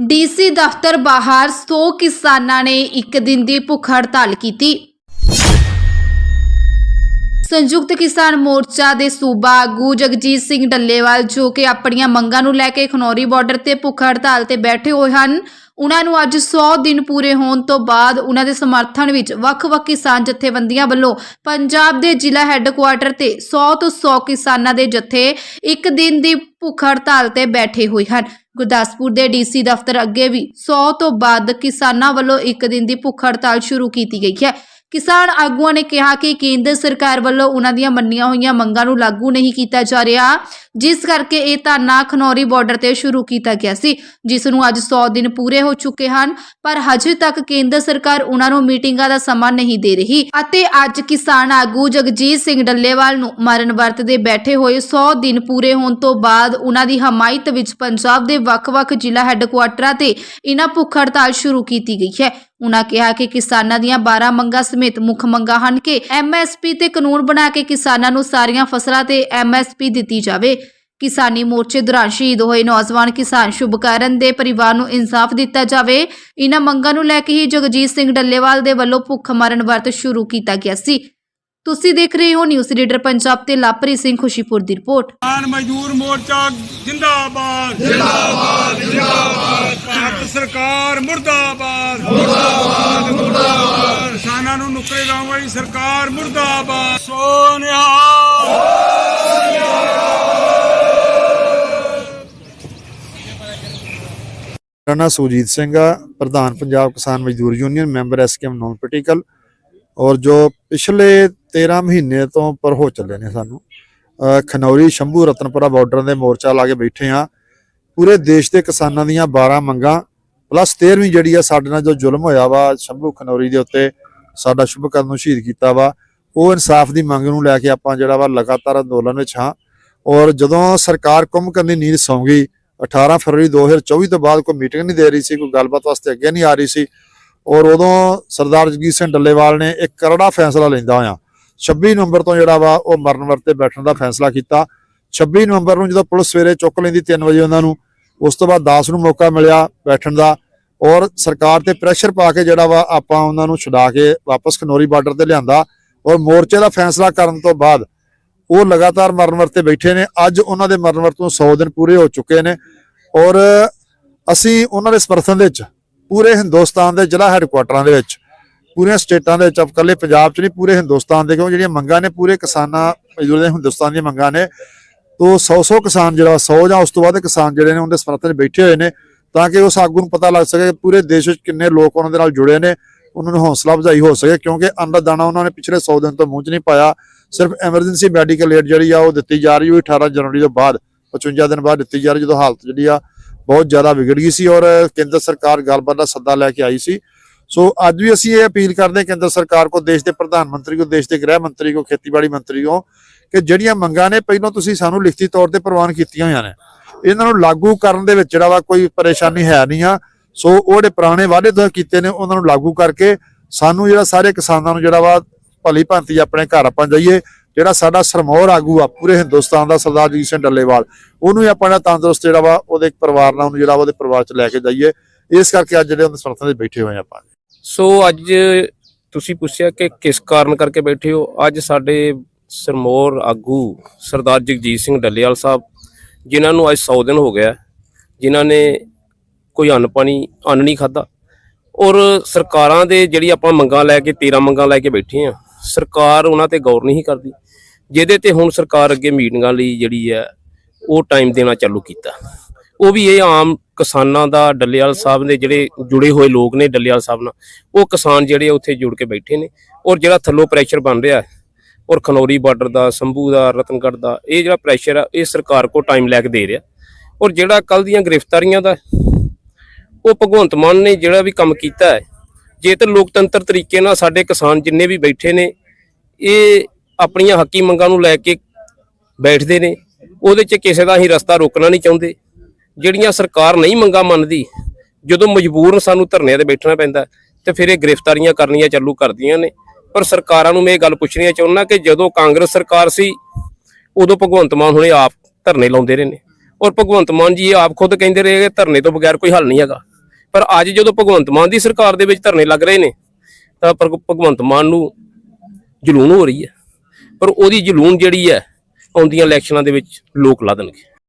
DC ਦਫ਼ਤਰ ਬਾਹਰ 100 ਕਿਸਾਨਾਂ ਨੇ ਇੱਕ ਦਿਨ ਦੀ ਭੁੱਖ ਹੜਤਾਲ ਕੀਤੀ। ਸੰਯੁਕਤ ਕਿਸਾਨ ਮੋਰਚਾ ਦੇ ਸੂਬਾ ਆਗੂ ਜਗਜੀਤ ਸਿੰਘ ਡੱਲੇਵਾਲ, ਜੋ ਕਿ ਆਪਣੀਆਂ ਮੰਗਾਂ ਨੂੰ ਲੈ ਕੇ ਖਨੌਰੀ ਬਾਰਡਰ ਤੇ ਭੁੱਖ ਹੜਤਾਲ ਤੇ ਬੈਠੇ ਹੋਏ ਹਨ, ਉਹਨਾਂ ਨੂੰ ਅੱਜ 100 ਦਿਨ ਪੂਰੇ ਹੋਣ ਤੋਂ ਬਾਅਦ ਉਹਨਾਂ ਦੇ ਸਮਰਥਨ ਵਿੱਚ ਵੱਖ-ਵੱਖ ਕਿਸਾਨ ਜਥੇਬੰਦੀਆਂ ਵੱਲੋਂ ਪੰਜਾਬ ਦੇ ਜ਼ਿਲ੍ਹਾ ਹੈੱਡਕੁਆਰਟਰ ਤੇ 100 ਤੋਂ 100 ਕਿਸਾਨਾਂ ਦੇ ਜਥੇ ਇੱਕ ਦਿਨ ਦੀ ਭੁੱਖ ਹੜਤਾਲ ਤੇ ਬੈਠੇ ਹੋਏ ਹਨ। ਗੁਰਦਾਸਪੁਰ ਦੇ ਡੀਸੀ ਦਫ਼ਤਰ ਅੱਗੇ ਵੀ 100 ਤੋਂ ਬਾਅਦ ਕਿਸਾਨਾਂ ਵੱਲੋਂ ਇੱਕ ਦਿਨ ਦੀ ਭੁੱਖ ਹੜਤਾਲ ਸ਼ੁਰੂ ਕੀਤੀ ਗਈ ਹੈ। ਕਿਸਾਨ ਆਗੂਆਂ ਨੇ ਕਿਹਾ ਕਿ ਕੇਂਦਰ ਸਰਕਾਰ ਵੱਲੋਂ ਉਹਨਾਂ ਦੀਆਂ ਮੰਨੀਆਂ ਹੋਈਆਂ ਮੰਗਾਂ ਨੂੰ ਲਾਗੂ ਨਹੀਂ ਕੀਤਾ ਜਾ ਰਿਹਾ। ਜਿਸ ਕਰਕੇ ਇਹ ਧਰਨਾ ਖਨੌਰੀ ਬਾਰਡਰ ਤੇ ਸ਼ੁਰੂ ਕੀਤਾ ਗਿਆ ਸੀ, ਜਿਸ ਨੂੰ ਅੱਜ 100 ਦਿਨ ਪੂਰੇ ਹੋ ਚੁੱਕੇ ਹਨ, ਪਰ ਹਜੇ ਤੱਕ ਕੇਂਦਰ ਸਰਕਾਰ ਉਹਨਾਂ ਨੂੰ ਮੀਟਿੰਗਾਂ ਦਾ ਸਮਾਂ ਨਹੀਂ ਦੇ ਰਹੀ ਅਤੇ ਅੱਜ ਕਿਸਾਨ ਆਗੂ ਜਗਜੀਤ ਸਿੰਘ ਡੱਲੇਵਾਲ ਨੂੰ ਮਰਨ ਵਰਤ ਦੇ ਬੈਠੇ ਹੋਏ 100 ਦਿਨ ਪੂਰੇ ਹੋਣ ਤੋਂ ਬਾਅਦ ਉਹਨਾਂ ਦੀ ਹਮਾਇਤ ਵਿੱਚ ਪੰਜਾਬ ਦੇ ਵੱਖ-ਵੱਖ ਜ਼ਿਲ੍ਹਾ ਹੈੱਡਕੁਆਰਟਰਾਂ ਤੇ ਇਹਨਾਂ ਭੁੱਖ ਹੜਤਾਲ ਸ਼ੁਰੂ ਕੀਤੀ ਗਈ ਹੈ। ਉਨ੍ਹਾਂ ਕਿਹਾ ਕਿ ਕਿਸਾਨਾਂ ਦੀਆਂ 12 ਮੰਗਾਂ ਸਮੇਤ ਮੁੱਖ ਮੰਗਾਂ ਹਨ ਕਿ ਐਮਐਸਪੀ ਤੇ ਕਾਨੂੰਨ ਬਣਾ ਕੇ ਕਿਸਾਨਾਂ ਨੂੰ ਸਾਰੀਆਂ ਫਸਲਾਂ ਤੇ ਐਮਐਸਪੀ ਦਿੱਤੀ ਜਾਵੇ। ਕਿਸਾਨੀ ਮੋਰਚੇ ਦੌਰਾਨ ਸ਼ਹੀਦ ਹੋਏ ਨੌਜਵਾਨ ਕਿਸਾਨ ਸ਼ੁਭਕਰਨ ਦੇ ਪਰਿਵਾਰ ਨੂੰ ਇਨਸਾਫ ਦਿੱਤਾ ਜਾਵੇ। ਇਹਨਾਂ ਮੰਗਾਂ ਨੂੰ ਲੈ ਕੇ ਹੀ ਜਗਜੀਤ ਸਿੰਘ ਡੱਲੇਵਾਲ ਦੇ ਵੱਲੋਂ ਭੁੱਖ ਮਰਨ ਵਰਤ ਸ਼ੁਰੂ ਕੀਤਾ ਗਿਆ ਸੀ। ਤੁਸੀਂ ਦੇਖ ਰਹੇ ਹੋ ਨਿਊਜ਼ ਰੀਡਰ ਪੰਜਾਬ ਤੇ ਲਾਪਰੀ ਸਿੰਘ ਖੁਸ਼ੀਪੁਰ ਦੀ ਰਿਪੋਰਟ। ਕਿਸਾਨ ਮਜ਼ਦੂਰ ਮੋਰਚਾ ਜਿੰਦਾਬਾਦ। ਜਿੰਦਾਬਾਦ ਜਿੰਦਾਬਾਦ। ਭਾਰਤ ਸਰਕਾਰ ਮੁਰਦਾਬਾਦ। ਕਿਸਾਨਾਂ ਨੂੰ ਨੁਕਰੇ ਲਾਉਣ ਵਾਲੀ ਸਰਕਾਰ ਮੁਰਦਾਬਾਦ। ਸੋਨਿਆ। ਮੇਰਾ ਨਾਮ ਸੁਜੀਤ ਸਿੰਘ ਆ ਪ੍ਰਧਾਨ Punjab Kisan Mazdoor union member SKM non political ਔਰ ਜੋ ਪਿਛਲੇ 13 ਮਹੀਨੇ ਤੋਂ ਪਰ ਹੋ ਚੱਲੇ ਨੇ ਸਾਨੂੰ ਖਨੌਰੀ ਸ਼ੰਭੂ ਰਤਨਪੁਰਾ ਬਾਰਡਰ ਦੇ ਮੋਰਚਾ ਲਾ ਕੇ ਬੈਠੇ ਆ। ਪੂਰੇ ਦੇਸ਼ ਦੇ ਕਿਸਾਨਾਂ ਦੀਆਂ 12 ਮੰਗਾਂ ਪਲੱਸ 13ਵੀਂ ਜਿਹੜੀ ਆ ਸਾਡੇ ਨਾਲ ਜੋ ਜ਼ੁਲਮ ਹੋਇਆ ਵਾ ਸ਼ੰਭੂ ਖਨੌਰੀ ਦੇ ਉੱਤੇ ਸਾਡਾ ਸ਼ੁਭਕਰਨ ਨੂੰ ਸ਼ਹੀਦ ਕੀਤਾ ਵਾ। ਉਹ ਇਨਸਾਫ ਦੀ ਮੰਗ ਨੂੰ ਲੈ ਕੇ ਆਪਾਂ ਜਿਹੜਾ ਵਾ ਲਗਾਤਾਰ ਅੰਦੋਲਨ ਵਿੱਚ ਹਾਂ। ਔਰ ਜਦੋਂ ਸਰਕਾਰ ਕੁੰਭ ਕਰਨੀ ਨੀਂਦ ਸੌਂ ਗਈ 18 ਫਰਵਰੀ 2024 ਤੋਂ ਬਾਅਦ ਕੋਈ ਮੀਟਿੰਗ ਨਹੀਂ ਦੇ ਰਹੀ ਸੀ, ਕੋਈ ਗੱਲਬਾਤ ਵਾਸਤੇ ਅੱਗੇ ਨਹੀਂ ਆ ਰਹੀ ਸੀ। ਔਰ ਉਦੋਂ ਸਰਦਾਰ ਜਗੀਰ ਸਿੰਘ ਡੱਲੇਵਾਲ ਨੇ ਇੱਕ ਕਰੜਾ ਫੈਸਲਾ ਲੈਂਦਾ ਹੋਇਆ। 26 ਨਵੰਬਰ ਤੋਂ ਜਿਹੜਾ ਵਾ ਉਹ ਮਰਨ ਵਰਤੇ ਬੈਠਣ ਦਾ ਫੈਸਲਾ ਕੀਤਾ। 26 ਨਵੰਬਰ ਨੂੰ ਜਦੋਂ ਪੁਲਿਸ ਸਵੇਰੇ ਚੁੱਕ ਲੈਂਦੀ 3 ਵਜੇ ਉਹਨਾਂ ਨੂੰ, ਉਸ ਤੋਂ ਬਾਅਦ 10 ਨੂੰ ਮੌਕਾ ਮਿਲਿਆ ਬੈਠਣ ਦਾ। ਔਰ ਸਰਕਾਰ ਤੇ ਪ੍ਰੈਸ਼ਰ ਪਾ ਕੇ ਜਿਹੜਾ ਵਾ ਆਪਾਂ ਉਹਨਾਂ ਨੂੰ ਛੁਡਾ ਕੇ ਵਾਪਸ ਖਨੌਰੀ ਬਾਰਡਰ ਤੇ ਲਿਆਂਦਾ ਔਰ ਮੋਰਚੇ ਦਾ ਫੈਸਲਾ ਕਰਨ ਤੋਂ ਬਾਅਦ ਉਹ ਲਗਾਤਾਰ ਮਰਨ ਵਰਤੇ ਬੈਠੇ ਨੇ। ਅੱਜ ਉਹਨਾਂ ਦੇ ਮਰਨ ਵਰਤ ਤੋਂ 100 ਦਿਨ ਪੂਰੇ ਹੋ ਚੁੱਕੇ ਨੇ ਔਰ ਅਸੀਂ ਉਹਨਾਂ ਦੇ ਸਮਰਥਨ ਦੇ ਵਿੱਚ ਪੂਰੇ ਹਿੰਦੁਸਤਾਨ ਦੇ ਜ਼ਿਲ੍ਹਾ ਹੈੱਡਕੁਆਟਰਾਂ ਦੇ ਵਿੱਚ, ਪੂਰੀਆਂ ਸਟੇਟਾਂ ਦੇ ਵਿੱਚ ਇਕੱਲੇ ਪੰਜਾਬ 'ਚ ਨਹੀਂ, ਪੂਰੇ ਹਿੰਦੁਸਤਾਨ ਦੇ ਕਿਉਂ ਜਿਹੜੀਆਂ ਮੰਗਾਂ ਨੇ, ਪੂਰੇ ਕਿਸਾਨਾਂ, ਮਜ਼ਦੂਰ ਦੇ ਹਿੰਦੁਸਤਾਨ ਦੀਆਂ ਮੰਗਾਂ ਨੇ, ਤੋਂ 100-100 ਕਿਸਾਨ ਜਿਹੜਾ 100 ਜਾਂ ਉਸ ਤੋਂ ਵੱਧ ਕਿਸਾਨ ਜਿਹੜੇ ਨੇ, ਉਹਦੇ ਸਮਰਥਨ 'ਚ ਬੈਠੇ ਹੋਏ ਨੇ। ਤਾਂ ਕਿ ਉਸ ਆਗੂ ਨੂੰ ਪਤਾ ਲੱਗ ਸਕੇ ਪੂਰੇ ਦੇਸ਼ ਵਿੱਚ ਕਿੰਨੇ ਲੋਕ ਉਹਨਾਂ ਦੇ ਨਾਲ ਜੁੜੇ ਨੇ, ਉਹਨਾਂ ਨੂੰ ਹੌਸਲਾ ਅਫਜ਼ਾਈ ਹੋ ਸਕੇ, ਕਿਉਂਕਿ ਅੰਨ ਦਾਣਾ ਉਹਨਾਂ ਨੇ ਪਿਛਲੇ 100 ਦਿਨ ਤੋਂ ਮੂੰਹ 'ਚ ਨਹੀਂ ਪਾਇਆ। ਸਿਰਫ ਐਮਰਜੈਂਸੀ ਮੈਡੀਕਲ ਏਡ ਜਿਹੜੀ ਆ, ਉਹ ਦਿੱਤੀ ਜਾ ਰਹੀ ਉਹ 18 ਜਨਵਰੀ ਤੋਂ ਬਾਅਦ 55 ਦਿਨ ਬਾਅਦ ਦਿੱਤੀ ਜਾ ਰਹੀ ਜਦੋਂ ਹਾਲਤ ਜਿਹੜੀ ਆ ਬਹੁਤ ਜ਼ਿਆਦਾ ਵਿਗੜ ਗਈ ਸੀ ਔਰ ਕੇਂਦਰ ਸਰਕਾਰ ਗੱਲਬਾਤ ਦਾ ਸੱਦਾ ਲੈ ਕੇ ਆਈ ਸੀ। ਸੋ ਅੱਜ ਵੀ ਅਸੀਂ ਇਹ ਅਪੀਲ ਕਰਦੇ ਕੇਂਦਰ ਸਰਕਾਰ ਕੋ, ਦੇਸ਼ ਦੇ ਪ੍ਰਧਾਨ ਮੰਤਰੀ ਕੋ, ਦੇਸ਼ ਦੇ ਗ੍ਰਹਿ ਮੰਤਰੀ ਕੋ, ਖੇਤੀਬਾੜੀ ਮੰਤਰੀ ਕੋ, ਕਿ ਜਿਹੜੀਆਂ ਮੰਗਾਂ ਨੇ, ਪਹਿਲਾਂ ਤੁਸੀਂ ਸਾਨੂੰ ਲਿਖਤੀ ਤੌਰ ਤੇ ਪ੍ਰਵਾਨ ਕੀਤੀਆਂ ਹੋਈਆਂ ਨੇ। ਇਹਨਾਂ ਨੂੰ ਲਾਗੂ ਕਰਨ ਦੇ ਵਿੱਚ ਜਿਹੜਾ ਵਾ ਕੋਈ ਪਰੇਸ਼ਾਨੀ ਹੈ ਨਹੀਂ ਆ। ਸੋ ਉਹ ਜਿਹੜੇ ਪੁਰਾਣੇ ਵਾਅਦੇ ਤੁਸੀਂ ਕੀਤੇ ਨੇ, ਉਹਨਾਂ ਨੂੰ ਲਾਗੂ ਕਰਕੇ ਸਾਨੂੰ ਜਿਹੜਾ ਸਾਰੇ ਕਿਸਾਨਾਂ ਨੂੰ ਜਿਹੜਾ ਵਾ ਭਲੀ ਭਾਂਤੀ ਆਪਣੇ ਘਰ ਆਪਾਂ ਜਾਈਏ, ਜਿਹੜਾ ਸਾਡਾ ਸਰਮੌਰ ਆਗੂ ਆ, ਪੂਰੇ ਹਿੰਦੁਸਤਾਨ ਦਾ ਸਰਦਾਰ ਜਗਜੀਤ ਸਿੰਘ ਡੱਲੇਵਾਲ, ਉਹਨੂੰ ਆਪਾਂ ਜਿਹੜਾ ਤੰਦਰੁਸਤ ਜਿਹੜਾ ਵਾ ਉਹਦੇ ਪਰਿਵਾਰ ਨਾਲ ਉਹਨੂੰ ਜਿਹੜਾ ਉਹਦੇ ਪਰਿਵਾਰ ਚ ਲੈ ਕੇ ਜਾਈਏ। ਇਸ ਕਰਕੇ ਅੱਜ ਜਿਹੜੇ ਉਹਦੇ ਸਮਰਥਨ ਦੇ ਬੈਠੇ ਹੋਏ ਆਪਾਂ। ਸੋ ਅੱਜ ਤੁਸੀਂ ਪੁੱਛਿਆ ਕਿ ਕਿਸ ਕਾਰਨ ਕਰਕੇ ਬੈਠੇ ਹੋ? ਅੱਜ ਸਾਡੇ ਸਰਮੋਰ ਆਗੂ ਸਰਦਾਰ ਜਗਜੀਤ ਸਿੰਘ ਡੱਲੇਵਾਲ ਸਾਹਿਬ ਜਿਨ੍ਹਾਂ ਨੂੰ ਅੱਜ 100 ਦਿਨ ਹੋ ਗਿਆ, ਜਿਨ੍ਹਾਂ ਨੇ ਕੋਈ ਅੰਨ ਪਾਣੀ, ਅੰਨ ਨਹੀਂ ਖਾਦਾ ਔਰ ਸਰਕਾਰਾਂ ਦੇ ਜਿਹੜੀ ਆਪਾਂ ਮੰਗਾਂ ਲੈ ਕੇ 13 ਮੰਗਾਂ ਲੈ ਕੇ ਬੈਠੇ ਆ ਸਰਕਾਰ ਉਹਨਾਂ ਤੇ ਗੌਰ ਨਹੀਂ ਕਰਦੀ। ਜਿਹਦੇ ਤੇ ਹੁਣ ਸਰਕਾਰ ਅੱਗੇ ਮੀਟਿੰਗਾਂ ਲਈ ਜਿਹੜੀ ਹੈ, ਉਹ ਟਾਈਮ ਦੇਣਾ ਚਾਲੂ ਕੀਤਾ। ਉਹ ਵੀ ਇਹ ਆਮ ਕਿਸਾਨਾਂ ਦਾ, ਡੱਲੇਵਾਲ ਸਾਹਿਬ ਦੇ ਜਿਹੜੇ ਜੁੜੇ ਹੋਏ ਲੋਕ ਨੇ ਡੱਲੇਵਾਲ ਸਾਹਿਬ ਨਾਲ, ਉਹ ਕਿਸਾਨ ਜਿਹੜੇ ਉੱਥੇ ਜੁੜ ਕੇ ਬੈਠੇ ਨੇ। ਔਰ ਜਿਹੜਾ ਥੱਲੋਂ ਪ੍ਰੈਸ਼ਰ ਬਣ ਰਿਹਾ ਔਰ ਖਨੌਰੀ ਬਾਰਡਰ ਦਾ, ਸੰਭੂ ਦਾ, ਰਤਨਗੜ੍ਹ ਦਾ, ਇਹ ਜਿਹੜਾ ਪ੍ਰੈਸ਼ਰ ਆ, ਇਹ ਸਰਕਾਰ ਕੋ ਟਾਈਮ ਲੈ ਕੇ ਦੇ ਰਿਹਾ। ਔਰ ਜਿਹੜਾ ਕੱਲ ਦੀਆਂ ਗ੍ਰਿਫਤਾਰੀਆਂ ਦਾ, ਉਹ ਭਗਵੰਤ ਮਾਨ ਨੇ ਜਿਹੜਾ ਵੀ ਕੰਮ ਕੀਤਾ ਹੈ, ਜੇ ਤਾਂ ਲੋਕਤੰਤਰ ਤਰੀਕੇ ਨਾਲ ਸਾਡੇ ਕਿਸਾਨ ਜਿੰਨੇ ਵੀ ਬੈਠੇ ਨੇ, ਇਹ ਆਪਣੀਆਂ ਹੱਕੀ ਮੰਗਾਂ ਨੂੰ ਲੈ ਕੇ ਬੈਠਦੇ ਨੇ, ਉਹਦੇ 'ਚ ਕਿਸੇ ਦਾ ਹੀ ਰਸਤਾ ਰੋਕਣਾ ਨਹੀਂ ਚਾਹੁੰਦੇ। ਜਿਹੜੀਆਂ ਸਰਕਾਰ ਨਹੀਂ ਮੰਗਾਂ ਮੰਨਦੀ, ਜਦੋਂ ਮਜਬੂਰਨ ਸਾਨੂੰ ਧਰਨਿਆਂ ਤੇ ਬੈਠਣਾ ਪੈਂਦਾ, ਤੇ ਫਿਰ ਇਹ ਗ੍ਰਿਫਤਾਰੀਆਂ ਕਰਨੀਆਂ ਚਾਲੂ ਕਰਦੀਆਂ ਨੇ। ਪਰ ਸਰਕਾਰਾਂ ਨੂੰ ਮੈਂ ਇਹ ਗੱਲ ਪੁੱਛਣੀ ਚਾਹੁੰਦਾ ਕਿ ਜਦੋਂ ਕਾਂਗਰਸ ਸਰਕਾਰ ਸੀ, ਉਦੋਂ ਭਗਵੰਤ ਮਾਨ ਹੁਣੇ ਆਪ ਧਰਨੇ ਲਾਉਂਦੇ ਰਹੇ ਨੇ। ਔਰ ਭਗਵੰਤ ਮਾਨ ਜੀ ਆਪ ਖੁਦ ਕਹਿੰਦੇ ਰਹੇ ਕਿ ਧਰਨੇ ਤੋਂ ਬਗੈਰ ਕੋਈ ਹੱਲ ਨਹੀਂ ਹੈਗਾ। ਪਰ ਅੱਜ ਜਦੋਂ ਭਗਵੰਤ ਮਾਨ ਦੀ ਸਰਕਾਰ ਦੇ ਵਿੱਚ ਧਰਨੇ ਲੱਗ ਰਹੇ ਨੇ, ਤਾਂ ਭਗਵੰਤ ਮਾਨ ਨੂੰ ਜਲੂਣ ਹੋ ਰਹੀ ਹੈ। ਪਰ ਉਹਦੀ ਜਲੂਣ ਜਿਹੜੀ ਹੈ, ਆਉਂਦੀਆਂ ਇਲੈਕਸ਼ਨਾਂ ਦੇ ਵਿੱਚ ਲੋਕ ਲਾ ਦੇਣਗੇ।